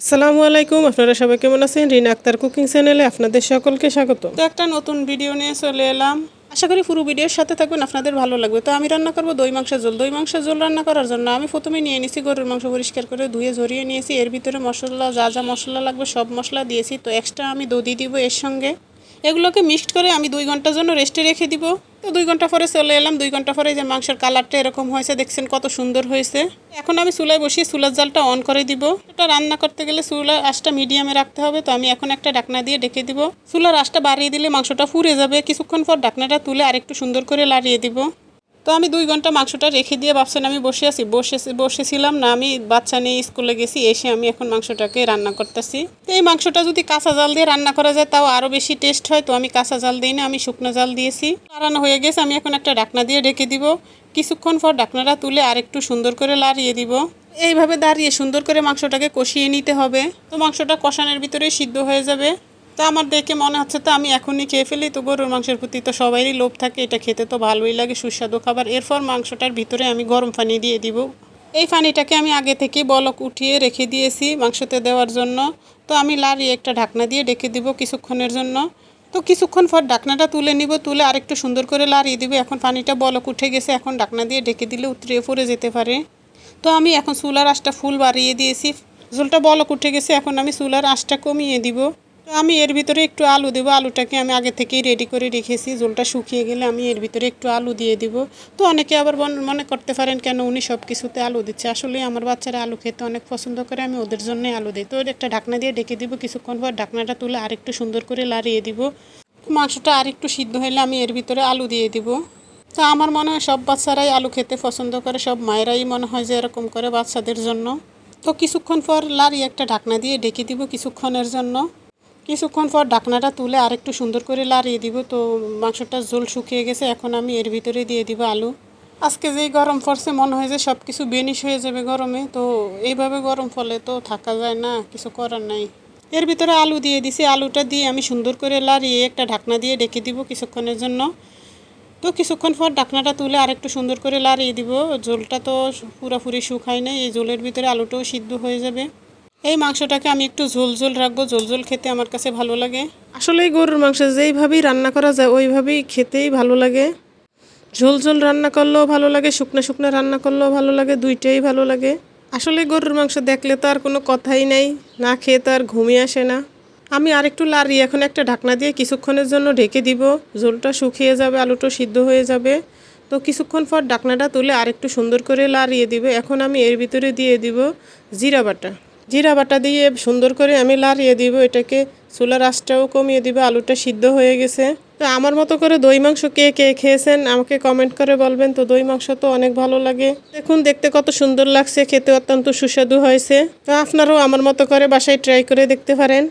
আসসালামু আলাইকুম, আপনারা সবাই কেমন আছেন? রিনা আক্তার কুকিং চ্যানেলে আপনাদের সকলকে স্বাগত। তো একটা নতুন ভিডিও নিয়ে চলে এলাম। আশা করি পুরো ভিডিওর সাথে থাকবেন আপনাদের ভালো লাগবে। তো আমি রান্না করব দই, মাংসের ঝোল। দই, মাংসের ঝোল রান্না করার জন্য আমি প্রথমে নিয়ে নিয়েছি গরুর মাংস পরিষ্কার করে ধুয়ে ঝরিয়ে নিয়েছি। এর ভিতরে মশলা, যা যা মশলা লাগবে সব মশলা দিয়েছি। তো এক্সট্রা আমি দধি দিব এর সঙ্গে। এগুলোকে মিক্সড করে আমি দুই ঘণ্টার জন্য রেস্টে রেখে দিব। তো দুই ঘণ্টা পরে চলে এলাম, দুই ঘণ্টা পরে যে মাংসের কালারটা এরকম হয়েছে, দেখছেন কত সুন্দর হয়েছে। এখন আমি চুলায় বসিয়ে চুলার জালটা অন করে দিব। এটা রান্না করতে গেলে চুলার আশটা মিডিয়ামে রাখতে হবে, তো আমি এখন একটা ডাকনা দিয়ে ডেকে দিব। চুলার আশটা বাড়িয়ে দিলে মাংসটা ফুরে যাবে, কিছুক্ষণ পর ডাকনাটা তুলে আরেকটু সুন্দর করে লাড়িয়ে দিব। তো আমি দুই ঘণ্টা মাংসটা রেখে দিয়ে ভাবছেন আমি বসে আছি, বসে বসেছিলাম না, আমি বাচ্চা নিয়ে স্কুলে গেছি, এসে আমি এখন মাংসটাকে রান্না করতেছি। এই মাংসটা যদি কাঁচা জাল দিয়ে রান্না করা যায়, তাও আরও বেশি টেস্ট হয়, তো আমি কাঁচা জাল দিই না, আমি শুকনো জাল দিয়েছি। রান্না হয়ে গেছে, আমি এখন একটা ডাকনা দিয়ে ঢেকে দিব। কিছুক্ষণ পর ডাকনাটা তুলে আরেকটু সুন্দর করে লাড়িয়ে দিব। এইভাবে দাঁড়িয়ে সুন্দর করে মাংসটাকে কষিয়ে নিতে হবে। তো মাংসটা কষানোর ভিতরেই সিদ্ধ হয়ে যাবে। তো আমার দেখে মনে হচ্ছে তো আমি এখনই খেয়ে ফেলি। তো গরুর মাংসের প্রতি তো সবারই লোভ থাকে, এটা খেতে তো ভালোই লাগে, সুস্বাদু খাবার। এরপর মাংসটার ভিতরে আমি গরম পানি দিয়ে দিব। এই পানিটাকে আমি আগে থেকে বলক উঠিয়ে রেখে দিয়েছি মাংসতে দেওয়ার জন্য। তো আমি লাড়িয়ে একটা ঢাকনা দিয়ে ডেকে দিব কিছুক্ষণের জন্য। তো কিছুক্ষণ পর ঢাকনাটা তুলে নিব, তুলে আরেকটু সুন্দর করে লাড়িয়ে দিব। এখন পানিটা বলক উঠে গেছে, এখন ঢাকনা দিয়ে ডেকে দিলে উতরিয়ে পড়ে যেতে পারে। তো আমি এখন চুলার আঁচটা ফুল বাড়িয়ে দিয়েছি। ঝোলটা বলক উঠে গেছে, এখন আমি চুলার আঁচটা কমিয়ে দিব। তো আমি এর ভিতরে একটু আলু দেবো। আলুটাকে আমি আগে থেকেই রেডি করে রেখেছি। ঝোলটা শুকিয়ে গেলে আমি এর ভিতরে একটু আলু দিয়ে দিব। তো অনেকে আবার মনে করতে পারেন, কেন উনি সব কিছুতে আলু দিচ্ছে? আসলে আমার বাচ্চারা আলু খেতে অনেক পছন্দ করে, আমি ওদের জন্যই আলু দিই। তো একটা ঢাকনা দিয়ে ডেকে দিব। কিছুক্ষণ পর ঢাকনাটা তুলে আরেকটু সুন্দর করে লাড়িয়ে দিব। মাংসটা আরেকটু সিদ্ধ হলে আমি এর ভিতরে আলু দিয়ে দিব। তো আমার মনে হয় সব বাচ্চারাই আলু খেতে পছন্দ করে, সব মায়েরাই মনে হয় যে এরকম করে বাচ্চাদের জন্য। তো কিছুক্ষণ পর লাড়ি একটা ঢাকনা দিয়ে ডেকে দিব কিছুক্ষণের জন্য। কিছুক্ষণ পর ঢাকনাটা তুলে আরেকটু সুন্দর করে লাড়িয়ে দিব, তো মাংসটা ঝোল শুকিয়ে গেছে, এখন আমি এর ভিতরে দিয়ে দিব আলু। আজকে যেই গরম পড়ছে, মনে হয় যে সব কিছু বেনিশ হয়ে যাবে গরমে, তো এইভাবে গরম ফলে তো থাকা যায় না, কিছু করার নাই। এর ভিতরে আলু দিয়ে দিছি, আলুটা দিয়ে আমি সুন্দর করে লাড়িয়ে একটা ঢাকনা দিয়ে ডেকে দিব কিছুক্ষণের জন্য। তো কিছুক্ষণ পর ঢাকনাটা তুলে আরেকটু সুন্দর করে লাড়িয়ে দিব, ঝোলটা তো পুরোপুরি শুকায় নাই, এই ঝোলের ভিতরে আলুটাও সিদ্ধ হয়ে যাবে। এই মাংসটাকে আমি একটু ঝোল ঝোল রাখব, ঝোল ঝোল খেতে আমার কাছে ভালো লাগে। আসলে গরুর মাংস যেইভাবেই রান্না করা যায়, ওইভাবেই খেতেই ভালো লাগে। ঝোল ঝোল রান্না করলেও ভালো লাগে, শুকনো শুকনো রান্না করলেও ভালো লাগে, দুইটাই ভালো লাগে। আসলে গরুর মাংস দেখলে তো আর কোনো কথাই নেই, না খেয়ে তো আর ঘুমিয়ে আসে না। আমি আরেকটু লাড়ি, এখন একটা ঢাকনা দিয়ে কিছুক্ষণের জন্য ঢেকে দিব। ঝোলটা শুকিয়ে যাবে, আলুটা সিদ্ধ হয়ে যাবে। তো কিছুক্ষণ পর ঢাকনাটা তুলে আরেকটু সুন্দর করে লাড়িয়ে দিব। এখন আমি এর ভিতরে দিয়ে দিব জিরা বাটা। জিরা বাটা দিয়ে সুন্দর করে আমি লাড়িয়ে দিব, এটাকে চুলার আঁচটাও কমিয়ে দিব, আলুটা সিদ্ধ হয়ে গেছে। তো আমার মতো করে দই মাংস কে কে খেয়েছেন আমাকে কমেন্ট করে বলবেন, তো দই মাংস তো অনেক ভালো লাগে। দেখুন, দেখতে কত সুন্দর লাগছে, খেতে অত্যন্ত সুস্বাদু হয়েছে। তো আপনারাও আমার মতো করে বাসায় ট্রাই করে দেখতে পারেন।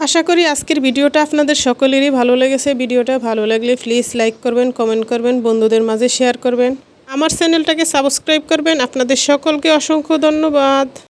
আশা করি আজকের ভিডিওটা আপনাদের সকলেরই ভালো লেগেছে। ভিডিওটা ভালো লাগলে প্লিজ লাইক করবেন কমেন্ট করবেন, বন্ধুদের মাঝে শেয়ার করবেন। আমার চ্যানেলটাকে সাবস্ক্রাইব করবেন। আপনাদের সকলকে অসংখ্য ধন্যবাদ।